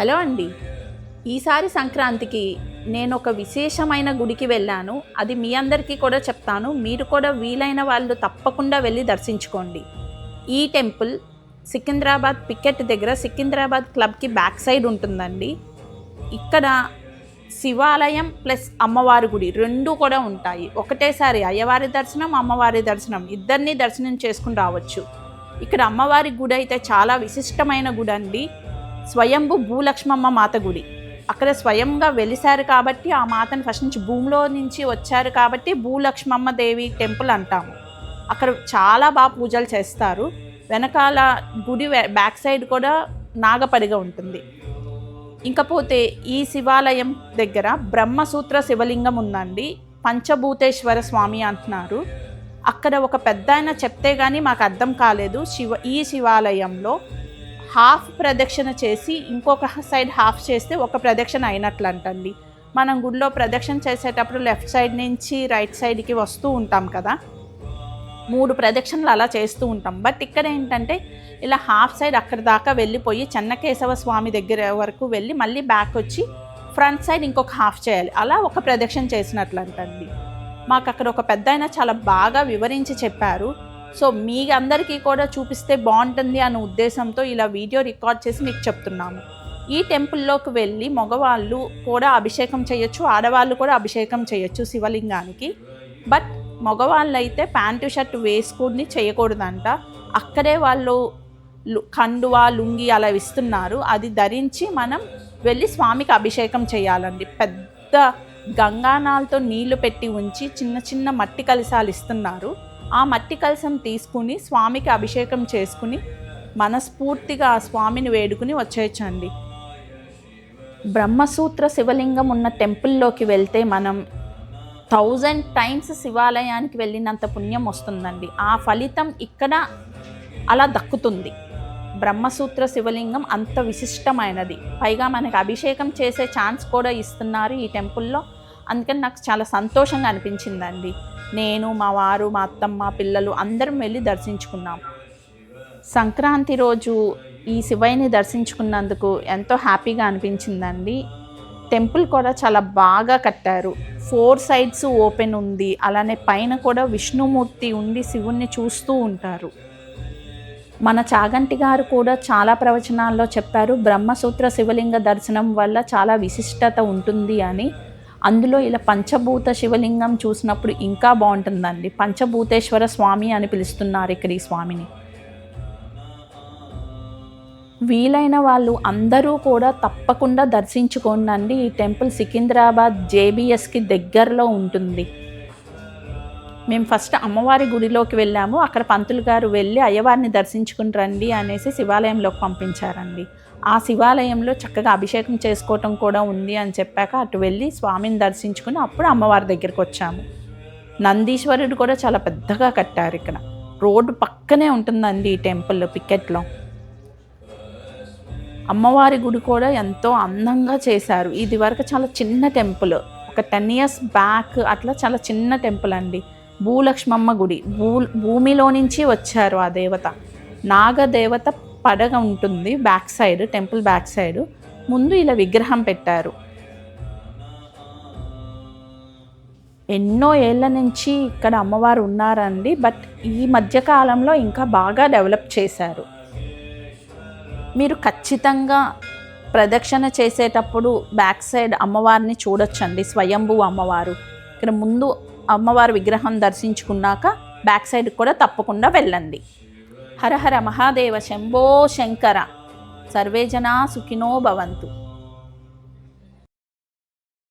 Hello అండి. ఈసారి సంక్రాంతికి నేను ఒక విశేషమైన గుడికి వెళ్ళాను. అది మీ అందరికీ కూడా చెప్తాను. మీరు కూడా వీలైన వాళ్ళు తప్పకుండా వెళ్ళి దర్శించుకోండి. ఈ టెంపుల్ సికింద్రాబాద్ పికెట్ దగ్గర సికింద్రాబాద్ క్లబ్కి బ్యాక్ సైడ్ ఉంటుందండి. ఇక్కడ శివాలయం ప్లస్ అమ్మవారి గుడి రెండు కూడా ఉంటాయి. ఒకటేసారి అయ్యవారి దర్శనం అమ్మవారి దర్శనం. ఇద్దరిని దర్శనం చేసుకుని రావచ్చు. ఇక్కడ అమ్మవారి గుడి అయితే చాలా విశిష్టమైన గుడి అండి స్వయంభు భూలక్ష్మమ్మ మాత గుడి. అక్కడ స్వయంగా వెలిశారు కాబట్టి ఆ మాతను ఫస్ట్ నుంచి భూమిలో నుంచి వచ్చారు కాబట్టి భూలక్ష్మమ్మ దేవి టెంపుల్ అంటాము. అక్కడ చాలా బాగా పూజలు చేస్తారు. వెనకాల గుడి బ్యాక్ సైడ్ కూడా నాగపడిగ ఉంటుంది. ఇంకపోతే ఈ శివాలయం దగ్గర బ్రహ్మసూత్ర శివలింగం ఉందండి. పంచభూతేశ్వర స్వామి అంటున్నారు. అక్కడ ఒక పెద్ద ఆయన చెప్తే కానీ మాకు అర్థం కాలేదు. శివ ఈ శివాలయంలో హాఫ్ ప్రదక్షిణ చేసి ఇంకొక సైడ్ హాఫ్ చేస్తే ఒక ప్రదక్షిణ అయినట్లు అంటండి మనం గుడిలో ప్రదక్షిణ చేసేటప్పుడు లెఫ్ట్ సైడ్ నుంచి రైట్ సైడ్కి వస్తూ ఉంటాం కదా. మూడు ప్రదక్షిణలు అలా చేస్తూ ఉంటాం. బట్ ఇక్కడ ఏంటంటే ఇలా హాఫ్ సైడ్ అక్కడ దాకా వెళ్ళిపోయి చెన్నకేశవ స్వామి దగ్గర వరకు వెళ్ళి మళ్ళీ బ్యాక్ వచ్చి ఫ్రంట్ సైడ్ ఇంకొక హాఫ్ చేయాలి. అలా ఒక ప్రదక్షిణ చేసినట్లు అంటండి మాకు అక్కడ ఒక పెద్ద చాలా బాగా వివరించి చెప్పారు. సో మీ అందరికీ కూడా చూపిస్తే బాగుంటుంది అనే ఉద్దేశంతో ఇలా వీడియో రికార్డ్ చేసి మీకు చెప్తున్నాము. ఈ టెంపుల్లోకి వెళ్ళి మగవాళ్ళు కూడా అభిషేకం చేయొచ్చు ఆడవాళ్ళు కూడా అభిషేకం చేయొచ్చు శివలింగానికి. బట్ మగవాళ్ళు అయితే ప్యాంటు షర్ట్ వేసుకుని చేయకూడదంట. అక్కడే వాళ్ళు కండువా లుంగి అలా ఇస్తున్నారు అది ధరించి మనం వెళ్ళి స్వామికి అభిషేకం చేయాలండి. పెద్ద గంగానాలతో నీళ్ళు పెట్టి ఉంచి చిన్న చిన్న మట్టి కలశాలు ఇస్తున్నారు. ఆ మట్టి కలసం తీసుకుని స్వామికి అభిషేకం చేసుకుని మనస్ఫూర్తిగా ఆ స్వామిని వేడుకుని వచ్చేయచ్చండి. బ్రహ్మసూత్ర శివలింగం ఉన్న టెంపుల్లోకి వెళ్తే మనం థౌజండ్ టైమ్స్ శివాలయానికి వెళ్ళినంత పుణ్యం వస్తుందండి. ఆ ఫలితం ఇక్కడ అలా దక్కుతుంది. బ్రహ్మసూత్ర శివలింగం అంత విశిష్టమైనది. పైగా మనకి అభిషేకం చేసే ఛాన్స్ కూడా ఇస్తున్నారు ఈ టెంపుల్లో. అందుకని నాకు చాలా సంతోషంగా అనిపించిందండి. నేను మా వారు మా అత్తమ్మ పిల్లలు అందరం వెళ్ళి దర్శించుకున్నాం. సంక్రాంతి రోజు ఈ శివయ్యని దర్శించుకున్నందుకు ఎంతో హ్యాపీగా అనిపించిందండి. టెంపుల్ కూడా చాలా బాగా కట్టారు. ఫోర్ సైడ్స్ ఓపెన్ ఉంది. అలానే పైన కూడా విష్ణుమూర్తి ఉండి శివుణ్ణి చూస్తూ ఉంటారు. మన చాగంటి గారు కూడా చాలా ప్రవచనాల్లో చెప్పారు బ్రహ్మసూత్ర శివలింగ దర్శనం వల్ల చాలా విశిష్టత ఉంటుంది అని. అందులో ఇలా పంచభూత శివలింగం చూసినప్పుడు ఇంకా బాగుంటుందండి. పంచభూతేశ్వర స్వామి అని పిలుస్తున్నారు ఇక్కడ ఈ స్వామిని. వీలైన వాళ్ళు అందరూ కూడా తప్పకుండా దర్శించుకోండి ఈ టెంపుల్ సికింద్రాబాద్ జేబిఎస్కి దగ్గరలో ఉంటుంది. మేము ఫస్ట్ అమ్మవారి గుడిలోకి వెళ్ళాము. అక్కడ పంతులు గారు వెళ్ళి అయ్యవారిని దర్శించుకుని రండి అనేసి శివాలయంలోకి పంపించారండి. ఆ శివాలయంలో చక్కగా అభిషేకం చేసుకోవటం కూడా ఉంది అని చెప్పాక అటు వెళ్ళి స్వామిని దర్శించుకుని అప్పుడు అమ్మవారి దగ్గరికి వచ్చాము. నందీశ్వరుడు కూడా చాలా పెద్దగా కట్టారు ఇక్కడ. రోడ్డు పక్కనే ఉంటుందండి ఈ టెంపుల్ పికెట్లో. అమ్మవారి గుడి కూడా ఎంతో అందంగా చేశారు. ఇది వరకు చాలా చిన్న టెంపుల్. ఒక టెన్ ఇయర్స్ బ్యాక్ అట్లా చాలా చిన్న టెంపుల్ అండి. భూలక్ష్మమ్మ గుడి. భూ భూమిలో నుంచి వచ్చారు ఆ దేవత. నాగదేవత పడగ ఉంటుంది back side temple back side ముందు ఇలా విగ్రహం పెట్టారు. ఎన్నో ఏళ్ళ నుంచి ఇక్కడ అమ్మవారు ఉన్నారండి బట్ ఈ మధ్యకాలంలో ఇంకా బాగా డెవలప్ చేశారు. మీరు ఖచ్చితంగా ప్రదక్షిణ చేసేటప్పుడు బ్యాక్ సైడ్ అమ్మవారిని చూడొచ్చండి స్వయంభూ అమ్మవారు. ఇక్కడ ముందు అమ్మవారి విగ్రహం దర్శించుకున్నాక బ్యాక్ సైడ్ కూడా తప్పకుండా వెళ్ళండి. హరహర మహాదేవ శంభో శంకర. సర్వే జనా సుఖినో భవంతు.